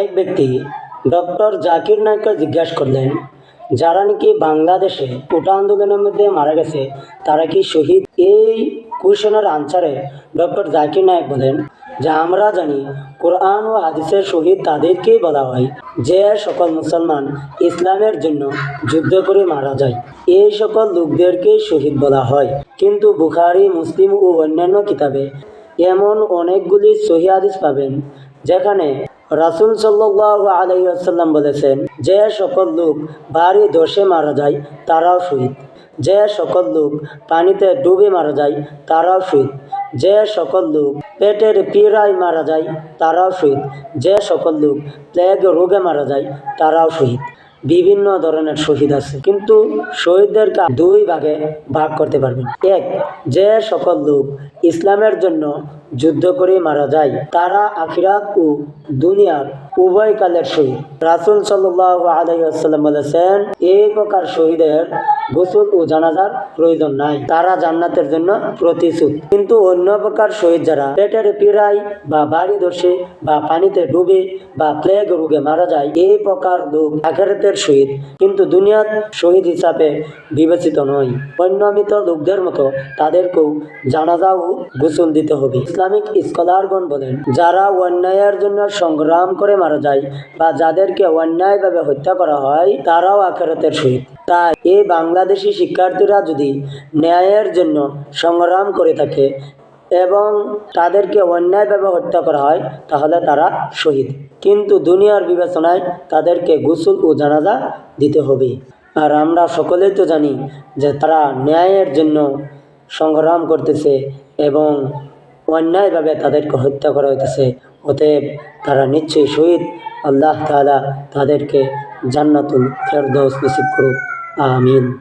এক ব্যক্তি ডক্টর জাকির নায়ককে জিজ্ঞাসা করলেন, যারা নাকি বাংলাদেশে কোটা আন্দোলনের মধ্যে মারা গেছে, তারা কি শহীদ? এই কোশ্চেনের আনসারে ডক্টর জাকির নায়ক বলেন, যে আমরা জানি, কোরআন ও হাদিসের শহীদ তাদেরকেই বলা হয়, যে সকল মুসলমান ইসলামের জন্য যুদ্ধ করে মারা যায়। এই সকল লোকদেরকেই শহীদ বলা হয়। কিন্তু বুখারি, মুসলিম ও অন্যান্য কিতাবে এমন অনেকগুলি সহি হাদিস পাবেন, যেখানে রাসুল সাল্লাহ আলাইসাল্লাম বলেছেন, যে সকল লোক ভারী দোষে মারা যায়, তারাও শহীদ। যে সকল লোক পানিতে ডুবে মারা যায়, তারাও শহীদ। যে সকল লোক পেটের পীড়ায় মারা যায়, তারাও শহীদ। যে সকল লোক প্লেগ রোগে মারা যায়, তারাও শহীদ। বিভিন্ন ধরনের শহীদ আছে। কিন্তু শহীদদেরকে দুই ভাগে ভাগ করতে পারবেন। এক, যে সকল লোক ইসলামের জন্য যুদ্ধ করে মারা যায়। তারা আখিরাত ও দুনিয়ার উভয় কালের শহীদ রাসুল সাল্লাহ আলাইসাল্লাম বলেছেন এই প্রকার শহীদের গোসল ও জানাজার প্রয়োজন নাই। তারা জান্নাতের জন্য প্রতিশ্রুত। কিন্তু অন্য প্রকার শহীদ যারা পেটের পীড়ায় বা বাড়ি দোষে বা পানিতে ডুবে বা প্লেগ রোগে মারা যায় এই প্রকার লোক আখেরাতের শহীদ কিন্তু দুনিয়ার শহীদ হিসাবে বিবেচিত নয়। অন্যমিত লোকদের মতো তাদেরকেও জানাজা ও গোসল দিতে হবে। ইসলামিক স্কলারগণ বলেন, যারা অন্যায়ের জন্য সংগ্রাম করে মারা যায় বা যাদেরকে অন্যায়ভাবে হত্যা করা হয়, তারাও আখেরাতের শহীদ। তাই এই বাংলাদেশি শিক্ষার্থীরা যদি ন্যায়ের জন্য সংগ্রাম করে থাকে এবং তাদেরকে অন্যায়ভাবে হত্যা করা হয়, তাহলে তারা শহীদ। কিন্তু দুনিয়ার বিবেচনায় তাদেরকে গোসল ও জানাজা দিতে হবে। আর আমরা সকলেই তো জানি যে তারা ন্যায়ের জন্য সংগ্রাম করতেছে এবং অন্যায়ভাবে তাদেরকে হত্যা করা হইতেছে। অতএব তারা নিশ্চয়ই শহীদ। আল্লাহ তালা তাদেরকে জান্নাতুল ফেরদৌস নসিব করুক। আমিন।